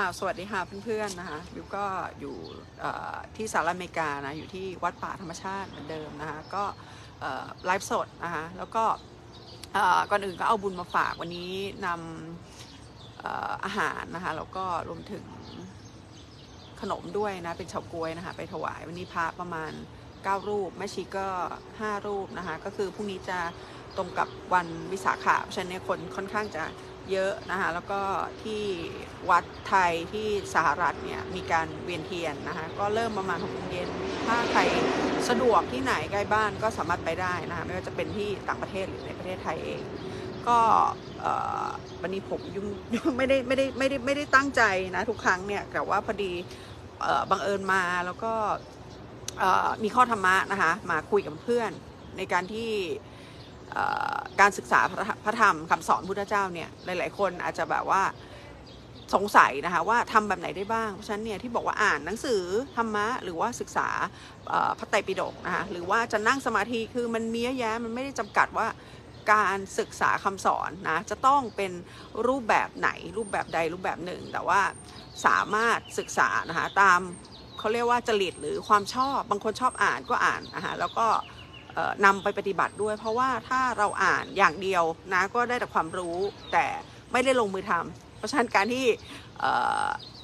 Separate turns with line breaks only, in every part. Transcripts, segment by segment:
อ่าสวัสดีค่ะเพื่อนๆนะคะบิวก็อยู่ที่สหรัฐอเมริกานะอยู่ที่วัดป่าธรรมชาติเหมือนเดิมนะคะก็ไลฟ์สดนะคะแล้วก็ก่อนอื่นก็เอาบุญมาฝากวันนี้นำเอ่อาหารนะคะแล้วก็รวมถึงขนมด้วยนะเป็นเฉาก๊วยนะคะไปถวายวันนี้พระประมาณ 9 รูปแม่ชีก็ 5 รูปนะคะก็คือพรุ่งนี้จะตรงกับวันวิสาขะเพราะฉะนั้นเนี่ยคนค่อนข้างจะ เยอะนะคะแล้วก็ที่วัดไทยที่สหรัฐเนี่ยมีการเวียนเทียนนะคะก็เริ่มประมาณ6โมงเย็นถ้าใครสะดวกที่ไหนใกล้บ้านก็สามารถไปได้นะคะไม่ว่าจะเป็นที่ต่างประเทศหรือในประเทศไทยเอง ก็วันนี้ผมยุ่งไม่ได้ไม่ได้ไม่ได้ไม่ได้ตั้งใจนะทุกครั้งเนี่ยแต่ว่าพอดีอบังเอิญมาแล้วก็มีข้อธรรมะนะคะมาคุยกับเพื่อนในการที่ การศึกษาพระธรรมคำสอนพุทธเจ้าเนี่ยหลาย ๆ คนอาจจะแบบว่าสงสัยนะคะว่าทำแบบไหนได้บ้าง เพราะฉะนั้นเนี่ยที่บอกว่าอ่านหนังสือธรรมะหรือว่าศึกษาพระไตรปิฎกนะคะหรือว่าจะนั่งสมาธิคือมันมีเยอะแยะมันไม่ได้จำกัดว่าการศึกษาคำสอนนะจะต้องเป็นรูปแบบไหนรูปแบบใดรูปแบบหนึ่ง แต่ว่าสามารถศึกษานะคะตามเขาเรียกว่าจริตหรือความชอบบางคนชอบอ่านก็อ่านนะคะแล้วก็ นำไปปฏิบัติด้วย เพราะว่าถ้าเราอ่านอย่างเดียวนะก็ได้แต่ความรู้แต่ไม่ได้ลงมือทำเพราะฉะนั้นการที่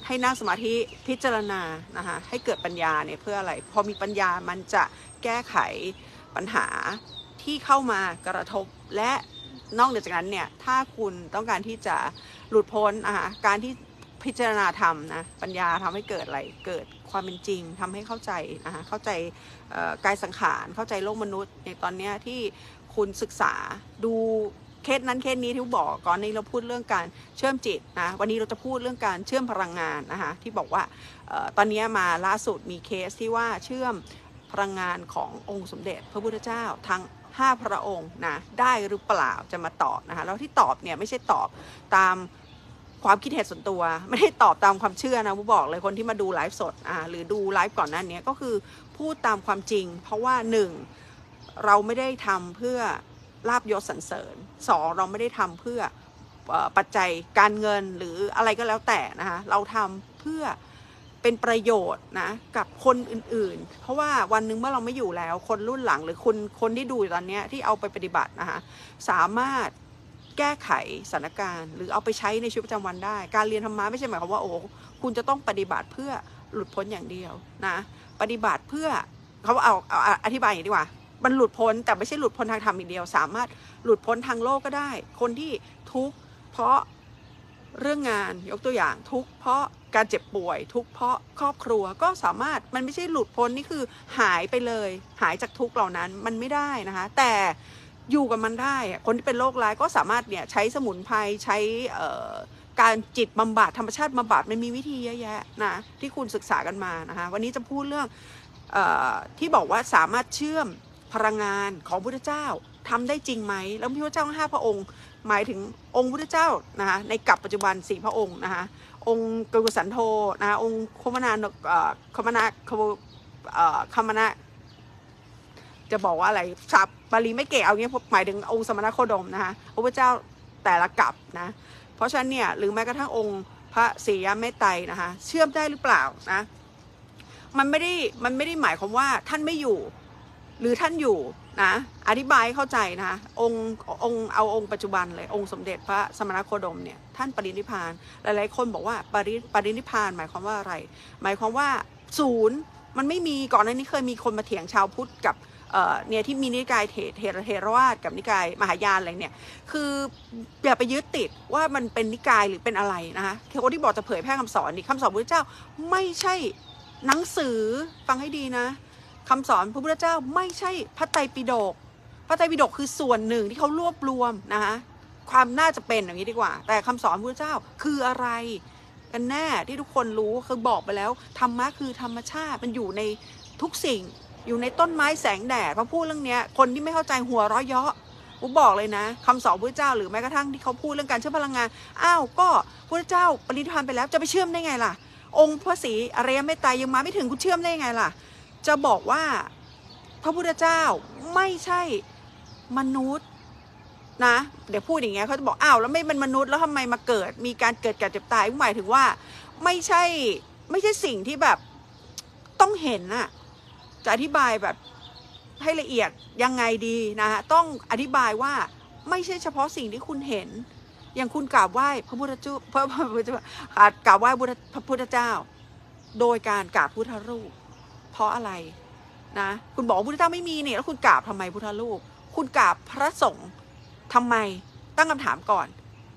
ให้นั่งสมาธิพิจารณานะคะให้เกิดปัญญาเนี่ยเพื่ออะไร พอมีปัญญามันจะแก้ไขปัญหาที่เข้ามากระทบและนอกเหนือจากนั้นเนี่ยถ้าคุณต้องการที่จะหลุดพ้นนะคะการที่ พิจารณาธรรมนะปัญญาทำให้เกิดอะไรเกิดความเป็นจริงทำให้เข้าใจนะคะเข้าใจกายสังขารเข้าใจโลกมนุษย์ในตอนเนี้ยที่คุณศึกษาดูเคสนั้นเคสนี้ที่บอกก่อนนี้เราพูดเรื่องการเชื่อมจิตนะวันนี้เราจะพูดเรื่องการเชื่อมพลังงานนะคะที่บอกว่าออตอนนี้มาล่าสุดมีเคสที่ว่าเชื่อมพลังงานขององค์สมเด็จ พระพุทธเจ้าทั้ง5พระองค์นะได้หรือเปล่าจะมาตอบนะคะแล้วที่ตอบเนี่ยไม่ใช่ตอบตาม ความคิดเห็นส่วนตัว ไม่ได้ตอบตามความเชื่อนะผู้บอกเลยคนที่มาดูไลฟ์สดอ่าหรือดูไลฟ์ก่อนหน้านี้ก็คือพูดตามความจริง เพราะว่าหนึ่งเราไม่ได้ทำเพื่อลาบยศสรรเสริญสองเราไม่ได้ทำเพื่ออปัจจัยการเงินหรืออะไรก็แล้วแต่นะคะเราทำเพื่อเป็นประโยชน์นะกับคนอื่นๆ เพราะว่าวันหนึ่งเมื่อเราไม่อยู่แล้ว คนรุ่นหลังหรือคนคนที่ดูตอนนี้ที่เอาไปปฏิบัตินะคะสามารถ แก้ไขสถานการณ์ หรือเอาไปใช้ในชีวิตประจำวันได้ การเรียนธรรมะไม่ใช่หมายความว่าโอ้คุณจะต้องปฏิบัติเพื่อหลุดพ้นอย่างเดียวนะปฏิบัติเพื่อเขาเอาเอาอธิบายอย่างนี้ดีกว่ามันหลุดพ้นแต่ไม่ใช่หลุดพ้นทางธรรมอย่างเดียว สามารถหลุดพ้นทางโลกก็ได้ คนที่ทุกข์เพราะเรื่องงานยกตัวอย่างทุกข์เพราะการเจ็บป่วย ทุกข์เพราะครอบครัวก็สามารถมันไม่ใช่หลุดพ้นนี่คือหายไปเลย หายจากทุกข์เหล่านั้นมันไม่ได้นะคะ แต่ อยู่กับมันได้คนที่เป็นโรคร้ายก็สามารถเนี่ยใช้สมุนไพรใช้การจิตบำบัดธรรมชาติบำบัดมันมีวิธีเยอะแยะนะที่คุณศึกษากันมานะคะวันนี้จะพูดเรื่องออที่บอกว่าสามารถเชื่อมพลังงานของพุทธเจ้าทำได้จริงไหมแล้วพระพุทธเจ้าห้าพระองค์ หมายถึงองค์พุทธเจ้านะคะในกับปัจจุบันสี่พระองค์นะคะองค์กุสันโธนะคะองค์คมนาคมนาคมนาจะบอกว่าอะไรศัพท์ บาลีไม่เก่งเอางี้หมายถึงองค์สมณโคดมนะคะพระพุทธเจ้าแต่ละกับนะ เพราะฉะนั้นเนี่ยหรือแม้กระทั่งองค์พระศรียเมตไตรนะคะ เชื่อมได้หรือเปล่านะมันไม่ได้มันไม่ได้หมายความว่าท่านไม่อยู่ หรือท่านอยู่นะอธิบายเข้าใจนะองค์องค์เอาองค์ปัจจุบันเลยองค์สมเด็จพระสมณโคดมเนี่ยท่านปรินิพานหลายๆคนบอกว่าปริปรินิพานหมายความว่าอะไร หมายความว่าศูนย์มันไม่มีก่อนหน้านี้เคยมีคนมาเถียงชาวพุทธกับ เนี่ยที่มีนิกายเทเทรเทรวาสกับนิกายมหายานอะไรเนี่ย คืออย่าไปยึดติดว่ามันเป็นนิกายหรือเป็นอะไรนะคะคนที่บอกจะเผยแพร่คำสอนนี่คำสอนพระพุทธเจ้าไม่ใช่หนังสือฟังให้ดีนะคำสอนพระพุทธเจ้าไม่ใช่พระไตรปิฎกพระไตรปิฎกคือส่วนหนึ่งที่เขารวบรวมนะคะความน่าจะเป็นอย่างนี้ดีกว่า แต่คำสอนพระพุทธเจ้าคืออะไรกันแน่ที่ทุกคนรู้คือบอกไปแล้วธรรมะคือธรรมชาติมันอยู่ในทุกสิ่ง อยู่ในต้นไม้แสงแดดพอพูดเรื่องเนี้ยคนที่ไม่เข้าใจหัวเราะเยาะผมบอกเลยนะคำสอนพระเจ้าหรือแม้กระทั่งที่เขาพูดเรื่องการเชื่อมพลังงานอ้าวก็พระเจ้าปรินิพพานไปแล้วจะไปเชื่อมได้ไงล่ะ องค์พระศรีอริยเมตตรยังมาไม่ถึงคุณเชื่อมได้ไงล่ะ จะบอกว่าพระพุทธเจ้าไม่ใช่มนุษย์นะเดี๋ยวพูดอย่างเงี้ยเขาจะบอกอ้าวแล้วไม่เป็นมนุษย์แล้วทำไมมาเกิด มีการเกิดแก่เจ็บตายหมายถึงว่า ไม่ใช่ไม่ใช่สิ่งที่แบบต้องเห็นอะ จะอธิบายแบบให้ละเอียดยังไงดีนะฮะต้องอธิบายว่าไม่ใช่เฉพาะสิ่งที่คุณเห็น อย่างคุณกราบไหว้พระพุทธเจ้าพระพุทธเจ้ากราบไหว้พระพุทธเจ้า โดยการกราบพุทธรูป เพราะอะไรนะคุณบอกพุทธเจ้าไม่มีเนี่ยแล้วคุณกราบทำไมพุทธรูป คุณกราบพระสงฆ์ทำไมตั้งคำถามก่อน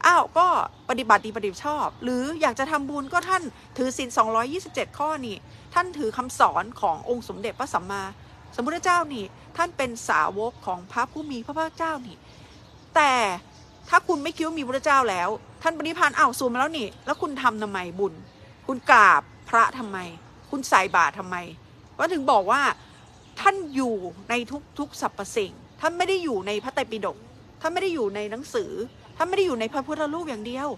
อ้าวก็ปฏิบัติดีปฏิบัติชอบ หรืออยากจะทำบุญก็ท่านถือศีล227 ข้อนี่ ท่านถือคำสอนขององค์สมเด็จพระสัมมาสัมพุทธเจ้านี่ ท่านเป็นสาวกของพระผู้มีพระภาคเจ้านี่ แต่ถ้าคุณไม่คิดว่ามีพระเจ้าแล้ว ท่านปณิพานอ้าวสูมแล้วนี่ แล้วคุณทำทำไมบุญ คุณกราบพระทำไม คุณใส่บาตรทำไมว่าถึงบอกว่าท่านอยู่ในทุกทุกสรรพสิ่ง ท่านไม่ได้อยู่ในพระไตรปิฎกท่านไม่ได้อยู่ในหนังสือ ท่านไม่ได้อยู่ในพระพุทธรูปอย่างเดียว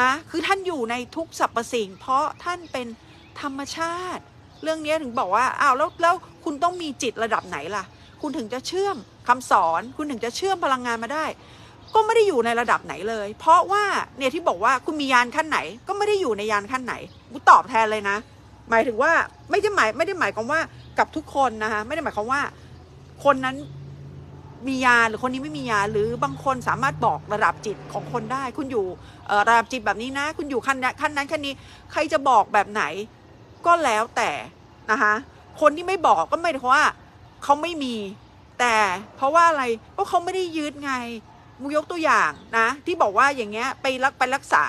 นะคือท่านอยู่ในทุกสรรพสิ่ง เพราะท่านเป็นธรรมชาติ เรื่องนี้ถึงบอกว่าอ้าวแล้วแล้วคุณต้องมีจิตระดับไหนล่ะ คุณถึงจะเชื่อมคำสอน คุณถึงจะเชื่อมพลังงานมาได้ ก็ไม่ได้อยู่ในระดับไหนเลย เพราะว่าเนี่ยที่บอกว่าคุณมียานขั้นไหน ก็ไม่ได้อยู่ในยานขั้นไหนกูตอบแทนเลยนะ หมายถึงว่าไม่ได้หมายไม่ได้หมายความว่ากับทุกคนนะคะไม่ได้หมายความว่า คนนั้น มียาหรือคนนี้ไม่มียาหรือบางคนสามารถบอกระดับจิตของคนได้ คุณอยู่ระดับจิตแบบนี้นะ คุณอยู่ขั้นนั้นขั้นนั้นขั้นนี้ใครจะบอกแบบไหน ก็แล้วแต่นะคะคนที่ไม่บอกก็ไม่ได้เพราะว่าเขาไม่มี แต่เพราะว่าอะไรก็เขาไม่ได้ยึดไงมูยกตัวอย่างนะ ที่บอกว่าอย่างเงี้ยไปรักไปรักษา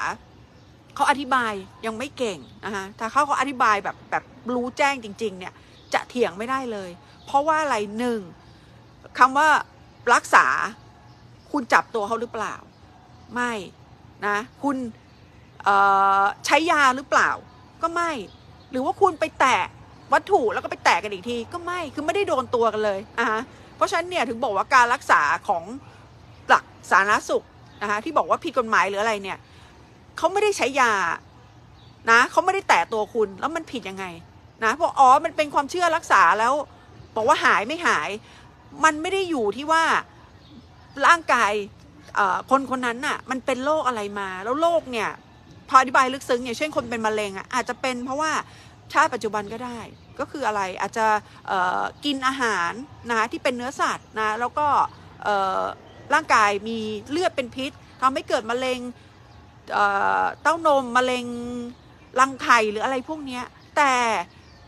เขาอธิบายยังไม่เก่งนะคะถ้าเขาเขาอธิบายแบบแบบรู้แจ้งจริง ๆ เนี่ยจะเถียงไม่ได้เลย เพราะว่าอะไรหนึ่งคำว่า รักษา คุณจับตัวเขาหรือเปล่า ไม่นะ คุณใช้ยาหรือเปล่า ก็ไม่ หรือว่าคุณไปแตะวัตถุแล้วก็ไปแตะกันอีกทีก็ไม่คือไม่ได้โดนตัวกันเลยอะฮะเพราะฉะนั้นเนี่ยถึงบอกว่าการรักษาของหลักสาธารณสุขนะคะที่บอกว่าผิดกฎหมายหรืออะไรเนี่ยเขาไม่ได้ใช้ยานะเขาไม่ได้แตะตัวคุณแล้วมันผิดยังไงนะเพราะอ๋อมันเป็นความเชื่อรักษาแล้ว บอกว่าหายไม่หาย มันไม่ได้อยู่ที่ว่าร่างกายคนคนนั้นน่ะมันเป็นโรคอะไรมา แล้วโรคเนี่ยพออธิบายลึกซึ้งอย่างเช่นคนเป็นมะเร็งอะอาจจะเป็นเพราะว่าชาติปัจจุบันก็ได้ ก็คืออะไรอาจจะกินอาหารนะที่เป็นเนื้อสัตว์นะแล้วก็ร่างกายมีเลือดเป็นพิษทำให้เกิดมะเร็งเต้านมมะเร็งรังไข่หรืออะไรพวกนี้แต่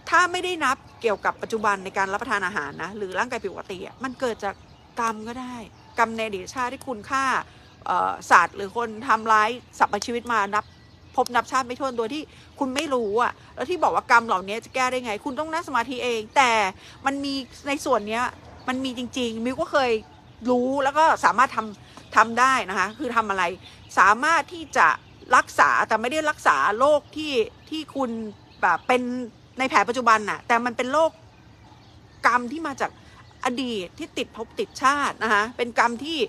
ถ้าไม่ได้นับ เกี่ยวกับปัจจุบันในการรับประทานอาหารนะหรือร่างกายผิดปกติมันเกิดจากกรรมก็ได้ กรรมในอดีตชาติที่คุณฆ่าสัตว์หรือคนทำร้ายสรรพชีวิตมานับพบนับชาติไม่ถ้วนโดยที่คุณไม่รู้อะแล้วที่บอกว่ากรรมเหล่านี้จะแก้ได้ไง คุณต้องนั่งสมาธิเอง แต่มันมีในส่วนเนี้ยมันมีจริง ๆ มิวก็เคยรู้แล้วก็สามารถทำทำได้นะคะ คือทำอะไรสามารถที่จะรักษาแต่ไม่ได้รักษาโรคที่ที่คุณแบบเป็น ในแผลปัจจุบันน่ะ แต่มันเป็นโรคกรรมที่มาจากอดีตที่ติดภพติดชาตินะคะเป็นกรรมที่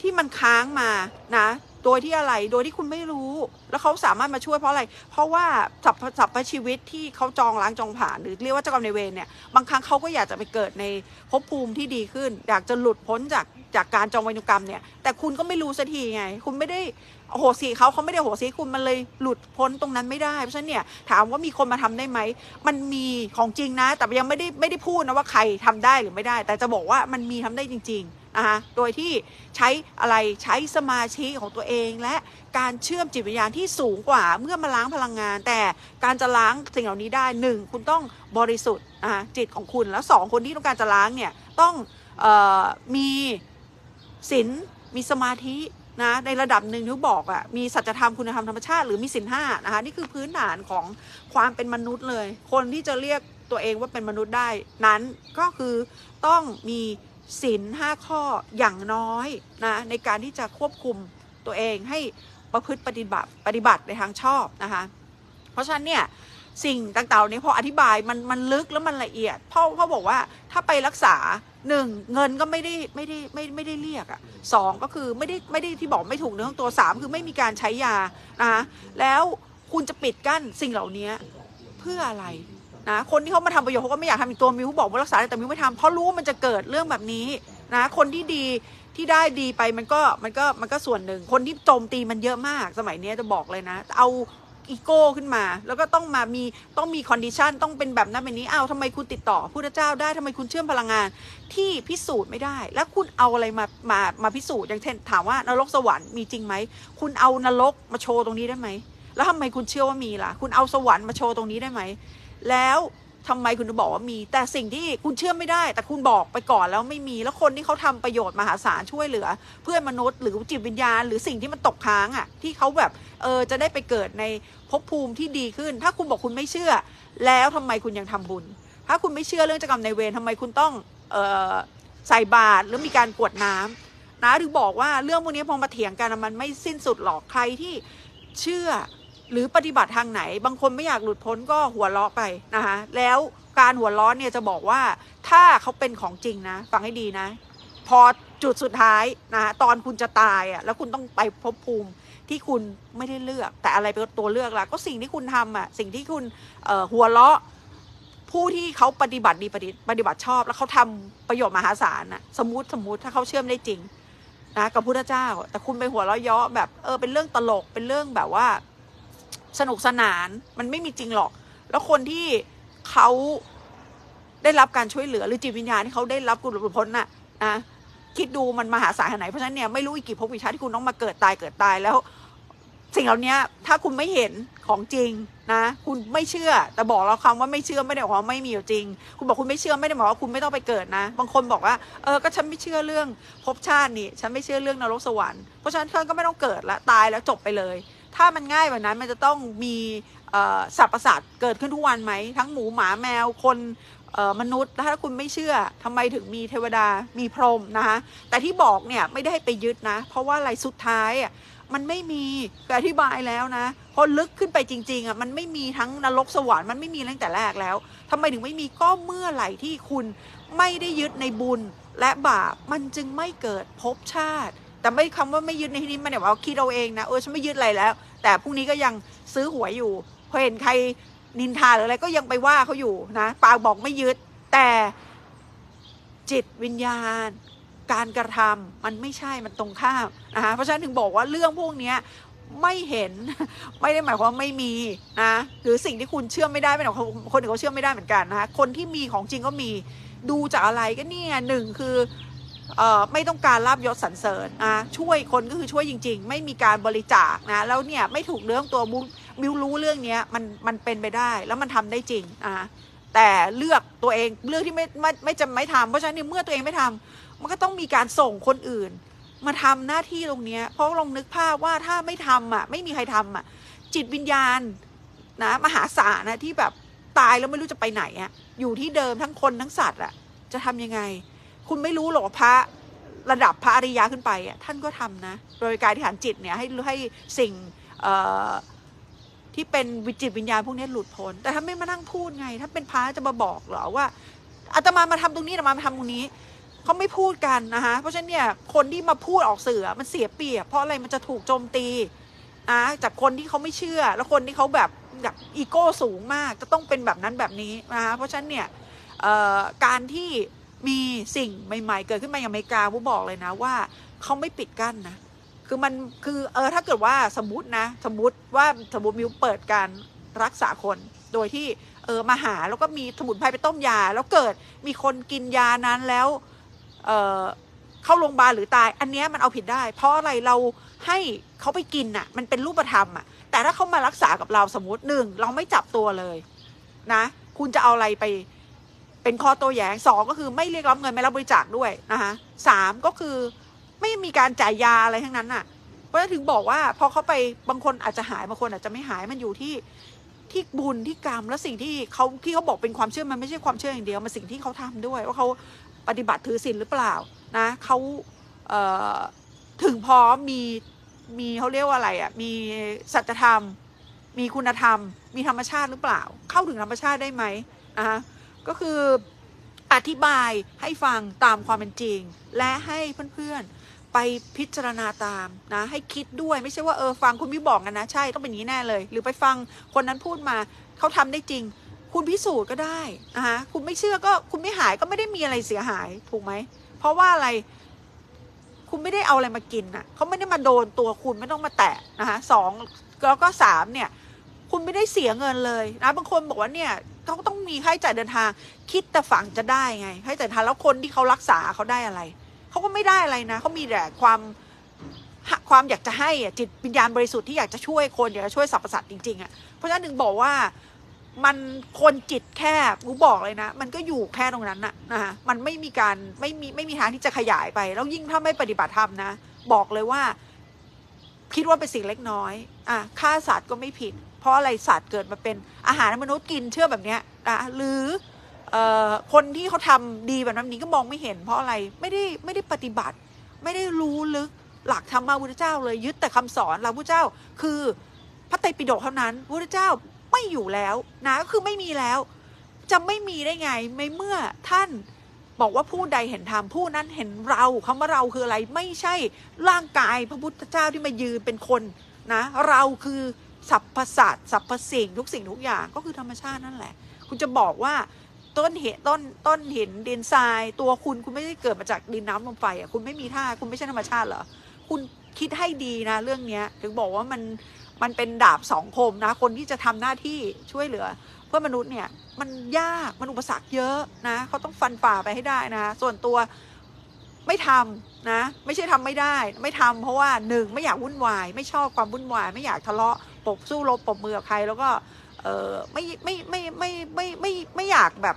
ที่มันค้างมานะ โดยที่อะไร โดยที่คุณไม่รู้ แล้วเขาสามารถมาช่วยเพราะอะไร เพราะว่าสัพสัพพชีวิตที่เขาจองล้างจองผ่านหรือเรียกว่าเจ้ากรรมนายเวรเนี่ย บางครั้งเขาก็อยากจะไปเกิดในภพภูมิที่ดีขึ้น อยากจะหลุดพ้นจากจากการจองเวรกรรมเนี่ย แต่คุณก็ไม่รู้สักทีไง คุณไม่ได้ โอโหสิเขาเขาไม่ได้โหสิคุณมันเลยหลุดพ้นตรงนั้นไม่ได้เพราะฉะนั้นเนี่ยถามว่ามีคนมาทำได้ไหมมันมีของจริงนะ แต่ยังไม่ได้ไม่ได้พูดนะว่าใครทำได้หรือไม่ได้ แต่จะบอกว่ามันมีทำได้จริงๆนะคะโดยที่ใช้อะไรใช้สมาธิของตัวเอง และการเชื่อมจิตวิญญาณที่สูงกว่าเมื่อมาล้างพลังงาน แต่การจะล้างสิ่งเหล่านี้ได้หนึ่งคุณต้องบริสุทธิ์นะคะจิตของคุณแล้วสองคนที่ต้องการจะล้างเนี่ยต้องออมีศีลมีสมาธิ นะในระดับหนึ่งที่บอกอะ่ะมีสัจธรรมคุณธรรมธรรมชาติหรือมีศีลห้านะคะนี่คือพื้นฐานของความเป็นมนุษย์เลย คนที่จะเรียกตัวเองว่าเป็นมนุษย์ได้นั้นก็คือต้องมีศีลห้าข้ออย่างน้อยนะในการที่จะควบคุมตัวเองให้ประพฤติปฏิบัติปฏิบัติในทางชอบนะคะเพราะฉะนั้นเนี่ย สิ่งต่างต่านี้พออธิบายมันมันลึกแล้วมันละเอียดพ่อพ่อบอกว่าถ้าไปรักษาหนึ่งเงินก็ไม่ได้ไม่ได้ไม่ไม่ได้เรียกอะ่ะสองก็คือไม่ได้ไม่ได้ที่บอกไม่ถูกเนื้อตัวสามคือไม่มีการใช้ยานะคะแล้วคุณจะปิดกั้นสิ่งเหล่านี้เพื่ออะไรนะคนที่เขามาทำประโยชน์เขาก็ไม่อยากทำอีกตัวมิวบอกว่ารักษาแต่มิวไม่ทำเพราะรู้ว่ามันจะเกิดเรื่องแบบนี้นะคนที่ดีที่ได้ดีไปมันก็มันก็มันก็ส่วนหนึ่ง คนที่โจมตีมันเยอะมาก สมัยนี้จะบอกเลยนะ เอา อีโก้ขึ้นมา แล้วก็ต้องมามีต้องมีคอนดิชันต้องเป็นแบบนั้นแบบนี้อ้าวทำไมคุณติดต่อพุทธเจ้าได้ทำไมคุณเชื่อมพลังงานที่พิสูจน์ไม่ได้ แล้วคุณเอาอะไรมามามาพิสูจน์อย่างเช่นถามว่านรกสวรรค์มีจริงไหมคุณเอานรกมาโชว์ตรงนี้ได้ไหมแล้วทำไมคุณเชื่อว่ามีล่ะ คุณเอาสวรรค์มาโชว์ตรงนี้ได้ไหมแล้ว ทำไมคุณถึงบอกว่ามี แต่สิ่งที่คุณเชื่อไม่ได้ แต่คุณบอกไปก่อนแล้วไม่มีแล้วคนที่เขาทำประโยชน์มหาศาลช่วยเหลือ เพื่อนมนุษย์หรือจิตวิญญาณ หรือสิ่งที่มันตกค้างอะที่เขาแบบเออจะได้ไปเกิดในภพภูมิที่ดีขึ้น ถ้าคุณบอกคุณไม่เชื่อ แล้วทำไมคุณยังทำบุญ ถ้าคุณไม่เชื่อเรื่องเจ้ากรรมในายเวรทำไมคุณต้องเออใส่บาตรหรือมีการกวดน้ำนะถึงบอกว่าเรื่องพวกนี้พอมาเถียงกันมันไม่สิ้นสุดหรอกใครที่เชื่อ หรือปฏิบัติทางไหน บางคนไม่อยากหลุดพ้นก็หัวเราะไปนะคะแล้วการหัวเราะเนี่ยจะบอกว่าถ้าเขาเป็นของจริงนะ ฟังให้ดีนะ พอจุดสุดท้ายนะตอนคุณจะตายอะแล้วคุณต้องไปภพภูมิที่คุณไม่ได้เลือก แต่อะไรเป็นตัวเลือกล่ะก็สิ่งที่คุณทำอะสิ่งที่คุณหัวเราะผู้ที่เขาปฏิบัติดีปฏิปฏิบัติชอบ แล้วเขาทำประโยชน์มหาศาลน่ะสมมติสมมติถ้าเขาเชื่อมได้จริงนะกับพุทธเจ้า แต่คุณไปหัวเราะเยาะแบบเออเป็นเรื่องตลกเป็นเรื่องแบบว่า สนุกสนานมันไม่มีจริงหรอก แล้วคนที่เขาได้รับการช่วยเหลือหรือจิตวิญญาณที่เขาได้รับกุศลพ้นน่ะนะคิดดูมันมหาศาลขนาดไหนเพราะฉะนั้นเนี่ยไม่รู้อีกกี่ภพวิชาติที่คุณต้องมาเกิดตายเกิดตายแล้ว สิ่งเหล่านี้ถ้าคุณไม่เห็นของจริงนะ คุณไม่เชื่อ แต่บอกเราคำว่าไม่เชื่อไม่ได้บอกว่าไม่มีอยู่จริง คุณบอกคุณไม่เชื่อไม่ได้บอกว่าคุณไม่ต้องไปเกิดนะ บางคนบอกว่าเออก็ฉันไม่เชื่อเรื่องภพชาตินี่ฉันไม่เชื่อเรื่องนรกสวรรค์เพราะฉะนั้นเธอก็ไม่ต้องเกิดละตายแล้วจบไปเลย ถ้ามันง่ายแบบนั้นมันจะต้องมีสัตว์ประสาทเกิดขึ้นทุกวันไหม ทั้งหมูหมาแมวคนมนุษย์แล้วถ้าคุณไม่เชื่อทำไมถึงมีเทวดามีพรหมนะคะแต่ที่บอกเนี่ยไม่ได้ให้ไปยึดนะ เพราะว่าอะไรสุดท้ายอะมันไม่มีอธิบายแล้วนะพอลึกขึ้นไปจริงๆอะมันไม่มีทั้งนรกสวรรค์มันไม่มีตั้งแต่แรกแล้วทำไมถึงไม่มีก็เมื่อไหร่ที่คุณไม่ได้ยึดในบุญและบาปมันจึงไม่เกิดภพชาติ แต่ไม่คำว่าไม่ยึดในที่นี้มันเนี่ยว่าคิดเอาเองนะเออฉันไม่ยึดอะไรแล้ว แต่พรุ่งนี้ก็ยังซื้อหวยอยู่พอเห็นใครนินทาหรืออะไรก็ยังไปว่าเขาอยู่นะปากบอกไม่ยึด แต่จิตวิญญาณ การกระทำมันไม่ใช่มันตรงข้ามนะคะเพราะฉะนั้นถึงบอกว่าเรื่องพวกเนี้ยไม่เห็นไม่ได้หมายความว่าไม่มีนะหรือสิ่งที่คุณเชื่อไม่ได้ไม่หมายคนอื่นเขาเชื่อไม่ได้เหมือนกันนะคะคนที่มีของจริงก็มีดูจากอะไรก็เนี่ยหนึ่งคือ ไม่ต้องการลาบยศสรรเสริญนะช่วยคนก็คือช่วยจริง ๆ ไม่มีการบริจาคนะแล้วเนี่ยไม่ถูกเรื่องตัวมุมิวรู้เรื่องนี้มันมันเป็นไปได้แล้วมันทำได้จริงนะแต่เลือกตัวเองเลือกที่ไม่ไม่ไม่จะไม่ทำเพราะฉะนั้นเมื่อตัวเองไม่ทำมันก็ต้องมีการส่งคนอื่น มาทำหน้าที่ตรงนี้เพราะลองนึกภาพว่าถ้าไม่ทำอะไม่มีใครทำอะจิตวิญญาณนะมหาศาลนะที่แบบตายแล้วไม่รู้จะไปไหนอะอยู่ที่เดิมทั้งคนทั้งสัตว์อะจะทำยังไง คุณไม่รู้หรอกพระระดับพระอริยะขึ้นไปอะท่านก็ทำนะ โดยการที่ฐานจิตเนี่ยให้ให้สิ่งที่เป็นวิจิตวิญญาณพวกนี้หลุดพ้น แต่ถ้านไม่มานั่งพูดไง ถ้าเป็นพระจะมาบอกเหรอว่าอาตมามาทำตรงนี้อาตมามาทำตรงนี้เขาไม่พูดกันนะคะเพราะฉะนั้นเนี่ยคนที่มาพูดออกเสือมันเสียเปรียบ เพราะอะไรมันจะถูกโจมตีนะจากคนที่เขาไม่เชื่อ แล้วคนที่เขาแบบแบบอีโก้สูงมากจะต้องเป็นแบบนั้นแบบนี้นะคะเพราะฉะนั้นเนี่ยการที่ มีสิ่งใหม่ๆ เกิดขึ้นมาอย่างอเมริกาผู้บอกเลยนะว่าเขาไม่ปิดกั้นนะ คือมันคือเออถ้าเกิดว่าสมมตินะ สมมติว่าสมมติมิวเปิดการรักษาคนโดยที่เออมาหาแล้วก็มีสมุนไพรไปต้มยา แล้วเกิดมีคนกินยานั้นแล้วเออเข้าโรงพยาบาลหรือตาย อันนี้มันเอาผิดได้ เพราะอะไรเราให้เขาไปกินอะ มันเป็นรูปธรรมอะ แต่ถ้าเขามารักษากับเราสมมติหนึ่งเราไม่จับตัวเลยนะ คุณจะเอาอะไรไป เป็นข้อโต้แย้งสองก็คือไม่เรียกรับเงินไม่รับบริจาคด้วยนะคะสามก็คือไม่มีการจ่ายยาอะไรทั้งนั้นน่ะ เพราะฉะนั้นถึงบอกว่าพอเขาไปบางคนอาจจะหายบางคนอาจจะไม่หายมันอยู่ที่ที่บุญที่กรรมและสิ่งที่เขาที่เขาบอกเป็นความเชื่อมันไม่ใช่ความเชื่ออย่างเดียวมันสิ่งที่เขาทำด้วย ว่าเขาปฏิบัติถือศีลหรือเปล่านะเขาเถึงพร้อมมีมีเขาเรียกว่าอะไรอะมีสัจธรรม มีคุณธรรม มีธรรมชาติหรือเปล่า เข้าถึงธรรมชาติได้ไหมนะคะ ก็คืออธิบายให้ฟังตามความเป็นจริง และให้เพื่อนๆไปพิจารณาตามนะ ให้คิดด้วยไม่ใช่ว่าเออฟังคุณพี่บอกกันนะใช่ต้องเป็นอย่างนี้แน่เลย หรือไปฟังคนนั้นพูดมาเขาทำได้จริง คุณพิสูจน์ก็ได้นะคะคุณไม่เชื่อก็คุณไม่หายก็ไม่ได้มีอะไรเสียหายถูกไหมเพราะว่าอะไรคุณไม่ได้เอาอะไรมากินน่ะเขาไม่ได้มาโดนตัวคุณไม่ต้องมาแตะนะคะสองแล้วก็สามเนี่ย คุณไม่ได้เสียเงินเลยนะบางคนบอกว่าเนี่ย เขาต้องมีค่าใช้จ่ายเดินทาง คิดแต่ฝั่งจะได้ไงค่าใช้จ่ายเดินทางแล้วคนที่เขารักษาเขาได้อะไรเขาก็ไม่ได้อะไรนะเขามีแต่ความความอยากจะให้อะจิตวิญญาณบริสุทธิ์ที่อยากจะช่วยคนอยากจะช่วยสรรพสัตว์จริงๆอะเพราะฉะนั้นถึงบอกว่ามันคนจิตแคบกูบอกเลยนะ มันก็อยู่แค่ตรงนั้นน่ะนะคะมันไม่มีการไม่มีไม่มีทางที่จะขยายไป แล้วยิ่งถ้าไม่ปฏิบัติธรรมนะ บอกเลยว่า คิดว่าเป็นสิ่งเล็กน้อย อะฆ่าสัตว์ก็ไม่ผิด เพราะอะไรสัตว์เกิดมาเป็นอาหารมนุษย์กินเชื่อแบบเนี้ยนะหรืออคนที่เขาทำดีแบบนี้ก็มองไม่เห็น เพราะอะไรไม่ได้ไม่ได้ปฏิบัติ ไม่ได้รู้ลึกหลักธรรมะพุทธเจ้าเลยยึดแต่คำสอนเราพุทธเจ้า คือพระไตรปิฎกเท่านั้นพุทธเจ้าไม่อยู่แล้วนะก็คือไม่มีแล้ว จะไม่มีได้ไงไม่เมื่อท่านบอกว่าผู้ใดเห็นธรรมผู้นั้นเห็นเราคำว่าเราคืออะไรไม่ใช่ร่างกายพระพุทธเจ้าที่มายืนเป็นคนนะ เราคือ สรรพสัตว์สรรพสิ่งทุกสิ่งทุกอย่างก็คือธรรมชาตินั่นแหละ คุณจะบอกว่าต้นเหตุต้นต้นหินดินทราย ตัวคุณคุณไม่ได้เกิดมาจากดินน้ำลมไฟอะคุณไม่มีท่าคุณไม่ใช่ธรรมชาติเหรอคุณคิดให้ดีนะ เรื่องเนี้ยถึงบอกว่ามันมันเป็นดาบสองคมนะ คนที่จะทำหน้าที่ช่วยเหลือ เพื่อนมนุษย์เนี่ย มันยากมันอุปสรรคเยอะนะเขาต้องฟันฝ่าไปให้ได้นะ ส่วนตัวไม่ทำนะ ไม่ใช่ทำไม่ได้ ไม่ทำเพราะว่าหนึ่งไม่อยากวุ่นวาย ไม่ชอบความวุ่นวาย ไม่อยากทะเลาะ ปกสู้รบปบมือกับใคร แล้วก็เออไม่ไม่ไม่ไม่ไม่ไม่ไม่อยากแบบ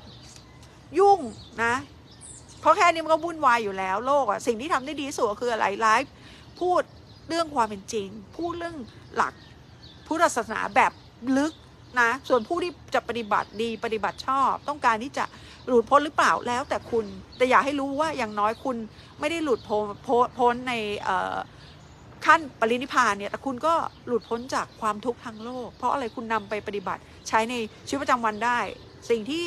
ยุ่งนะ เพราะแค่นี้มันก็วุ่นวายอยู่แล้วโลกอะสิ่งที่ทำได้ดีสุดคืออะไรไลฟ์พูดเรื่องความเป็นจริง พูดเรื่องหลักพุทธศาสนาแบบลึกนะส่วนผู้ที่จะปฏิบัติดีปฏิบัติชอบ ต้องการที่จะหลุดพ้นหรือเปล่าแล้วแต่คุณ แต่อยากให้รู้ว่าอย่างน้อยคุณไม่ได้หลุดพ้นใน ขั้นปรินิพานเนี่ยแต่คุณก็หลุดพ้นจากความทุกข์ทางโลก เพราะอะไรคุณนำไปปฏิบัติใช้ในชีวิตประจำวันได้ สิ่งที่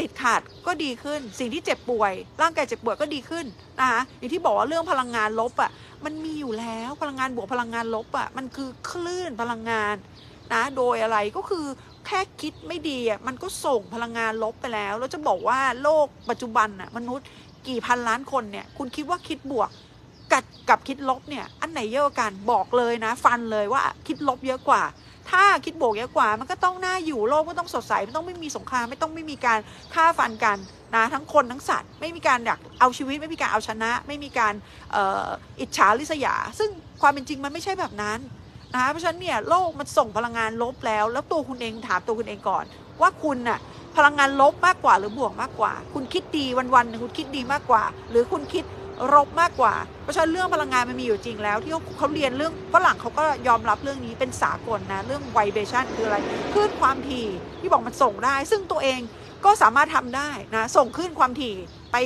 ติดขาดก็ดีขึ้น สิ่งที่เจ็บป่วย ร่างกายเจ็บป่วยก็ดีขึ้นนะคะอย่างที่บอกว่าเรื่องพลังงานลบอะ่ะมันมีอยู่แล้วพลังงานบวกพลังงานลบอะ่ะมันคือคลื่นพลังงานนะโดยอะไรก็คือแค่คิดไม่ดีอะมันก็ส่งพลังงานลบไปแล้ว แล้วจะบอกว่าโลกปัจจุบันอะมนุษย์กี่พันล้านคนเนี่ยคุณคิดว่าคิดบวก กับกับคิดลบเนี่ยอันไหนเยอะกว่ากันบอกเลยนะ ฟันเลยว่าคิดลบเยอะกว่า ถ้าคิดบวกเยอะกว่า มันก็ต้องน่าอยู่โลกก็ต้องสดใสไม่ต้องไม่มีสงครามไม่ต้องไม่มีการฆ่าฟันกันนะทั้งคนทั้งสัตว์ไม่มีการอยากเอาชีวิตไม่มีการเอาชนะ ไม่มีการอออิจฉาริษยา ซึ่งความเป็นจริงมันไม่ใช่แบบนั้นนะเพราะฉะนั้นเนี่ยโลกมันส่งพลังงานลบแล้ว แล้วตัวคุณเองถามตัวคุณเองก่อน ว่าคุณน่ะพลังงานลบมากกว่าหรือบวกมากกว่า คุณคิดดีวันๆหนึ่งคุณคิดดีมากกว่า หรือคุณคิด ลบมากกว่า เพราะฉะนั้นเรื่องพลังงานมันมีอยู่จริงแล้ว ที่เขาเขาเรียนเรื่องฝรั่งเขาก็ยอมรับเรื่องนี้เป็นสากลนะ เรื่องไวเบชันคืออะไรคลื่นความถี่ที่บอกมันส่งได้ ซึ่งตัวเองก็สามารถทำได้นะส่งคลื่นความถี่ไป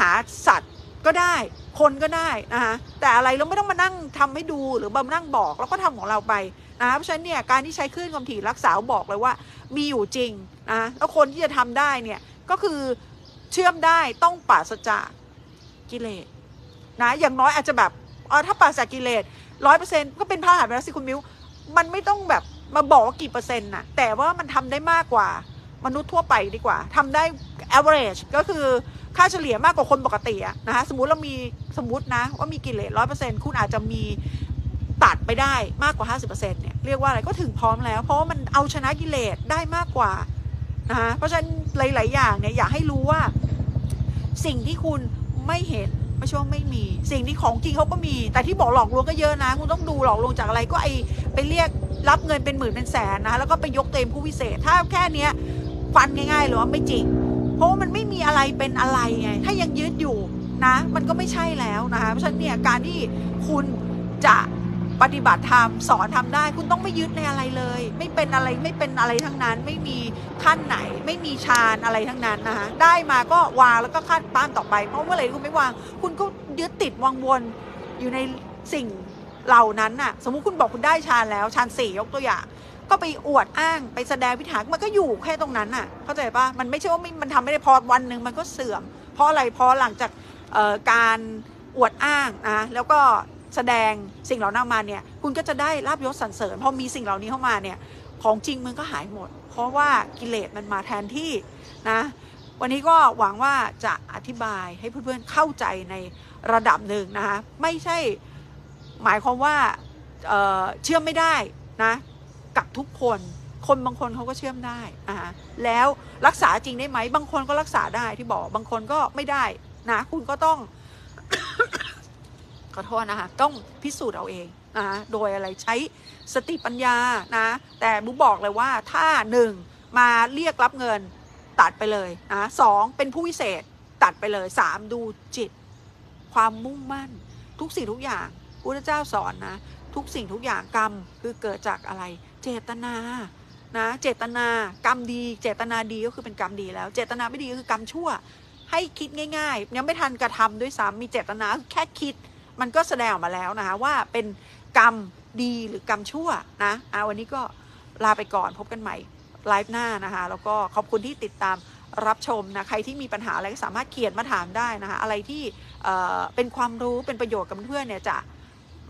หาสัตว์ก็ได้คนก็ได้นะคะแต่อะไรเราไม่ต้องมานั่งทำให้ดูหรือมานั่งบอกแล้วก็ทำของเราไปนะเพราะฉะนั้นเนี่ยการที่ใช้คลื่นความถี่รักษาบอกเลยว่า มีอยู่จริงนะแล้วคนที่จะทำได้เนี่ยก็คือเชื่อมได้ต้องปราศจากกิเลส นะอย่างน้อยอาจจะแบบเออถ้าปราศจากกิเลสร้อยเปอร์เซ็นต์ก็เป็นพระอรหันต์ไปแล้วสิคุณมิวมันไม่ต้องแบบมาบอกว่ากี่เปอร์เซ็นต์น่ะแต่ว่ามันทำได้มากกว่ามนุษย์ทั่วไปดีกว่าทำได้ average ก็คือค่าเฉลี่ยมากกว่าคนปกติอะนะคะสมมติเรามีสมมตินะว่ามีกิเลสร้อยเปอร์เซ็นต์คุณอาจจะมีตัดไปได้มากกว่า 50%เนี่ยเรียกว่าอะไรก็ถึงพร้อมแล้ว เพราะว่ามันเอาชนะกิเลสได้มากกว่านะคะเพราะฉะนั้นหลาย ๆ อย่างเนี่ยอยากให้รู้ว่า สิ่งที่คุณไม่เห็น ไม่ช่วงไม่มี สิ่งที่ของจริงเขาก็มี แต่ที่บอกหลอกลวงก็เยอะนะ คุณต้องดูหลอกลวงจากอะไรก็ไอไปเรียกรับเงินเป็นหมื่นเป็นแสนนะ แล้วก็ไปยกเต็มผู้วิเศษ ถ้าแค่เนี้ยฟันง่ายๆหรือว่าไม่จริง เพราะว่ามันไม่มีอะไรเป็นอะไรไง ถ้ายังยืดอยู่นะ มันก็ไม่ใช่แล้วนะคะ เพราะฉะนั้นเนี่ยการที่คุณจะ ปฏิบัติธรรมสอนทำได้ คุณต้องไม่ยึดในอะไรเลย ไม่เป็นอะไรไม่เป็นอะไรทั้งนั้น ไม่มีขั้นไหน ไม่มีฌานอะไรทั้งนั้นนะคะได้มาก็วางแล้วก็ขั้นป้านต่อไป เพราะเมื่อไหร่คุณไม่วาง คุณก็ยึดติดวังวนอยู่ในสิ่งเหล่านั้นน่ะ สมมุติคุณบอกคุณได้ฌานแล้วฌานสี่ยกตัวอย่างก็ไปอวดอ้างไปแสดงวิถากมันก็อยู่แค่ตรงนั้นน่ะ เข้าใจปะมันไม่ใช่ว่ามันทำไม่ได้พอวันหนึ่งมันก็เสื่อม เพราะอะไรเพราะหลังจากการอวดอ้างนะแล้วก็ แสดงสิ่งเหล่านั้นมาเนี่ยคุณก็จะได้ลาบยศสรรเสริญพอมีสิ่งเหล่านี้เข้ามาเนี่ยของจริงมันก็หายหมด เพราะว่ากิเลสมันมาแทนที่นะวันนี้ก็หวังว่าจะอธิบายให้เพื่อนๆเข้าใจในระดับหนึ่งนะคะไม่ใช่หมายความว่าเเชื่อมไม่ได้นะกับทุกคนคนบางคนเขาก็เชื่อมได้อ่าแล้วรักษาจริงได้ไหม บางคนก็รักษาได้ที่บอก บางคนก็ไม่ได้นะ คุณก็ต้อง ขอโทษนะคะ ต้องพิสูจน์เอาเองนะะโดยอะไรใช้สติปัญญานะ แต่บุ๊กบอกเลยว่าถ้าหนึ่งมาเรียกรับเงินตัดไปเลยนะสองเป็นผู้วิเศษตัดไปเลยสามดูจิต ความมุ่งมั่น ทุกสิ่งทุกอย่างพระเจ้าสอนนะ ทุกสิ่งทุกอย่างกรรมคือเกิดจากอะไร เจตนานะเจตนากรรมดี เจตนาดีก็คือเป็นกรรมดีแล้ว เจตนาไม่ดีก็คือกรรมชั่ว ให้คิดง่ายๆยังไม่ทันกระทำด้วยซ้ำมีเจตนาแค่คิด มันก็แสดงออกมาแล้วนะคะว่าเป็นกรรมดีหรือกรรมชั่วนะอ่าวันนี้ก็ลาไปก่อนพบกันใหม่ไลฟ์หน้านะคะแล้วก็ขอบคุณที่ติดตามรับชมนะใครที่มีปัญหาอะไรก็สามารถเขียนมาถามได้นะคะอะไรที่เเป็นความรู้เป็นประโยชน์กับเพื่อนเนี่ยจะ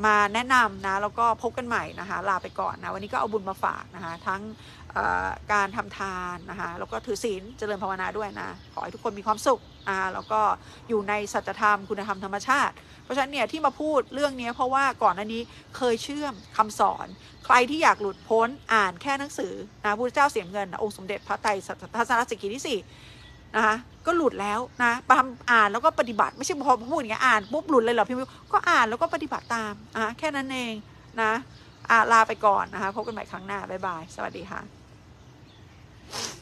มาแนะนำนะแล้วก็พบกันใหม่นะคะลาไปก่อนนะวันนี้ก็เอาบุญมาฝากนะคะทั้งการทำทานนะคะแล้วก็ถือศีลเจริญภาวนาด้วยนะขอให้ทุกคนมีความสุขอ่าแล้วก็อยู่ในสัจธรรมคุณธรรมธรรมชาติ เพราะฉะนั้นเนี่ยที่มาพูดเรื่องนี้เพราะว่าก่อนหน้านี้เคยเชื่อมคำสอน ใครที่อยากหลุดพ้นอ่านแค่หนังสือนะพระเจ้าเสียเงินนะองค์สมเด็จพระไตรทัศนสิกขีที่สี่ นะคะก็หลุดแล้วนะทำอ่านแล้วก็ปฏิบัติไม่ใช่พอพูดอย่างเงี้ยอ่านปุ๊บหลุดเลยเหรอพี่มิวก็อ่านแล้วก็ปฏิบัติตามอะแค่นั้นเองนะอะลาไปก่อนนะคะพบกันใหม่ครั้งหน้าบ๊ายบาย สวัสดีค่ะ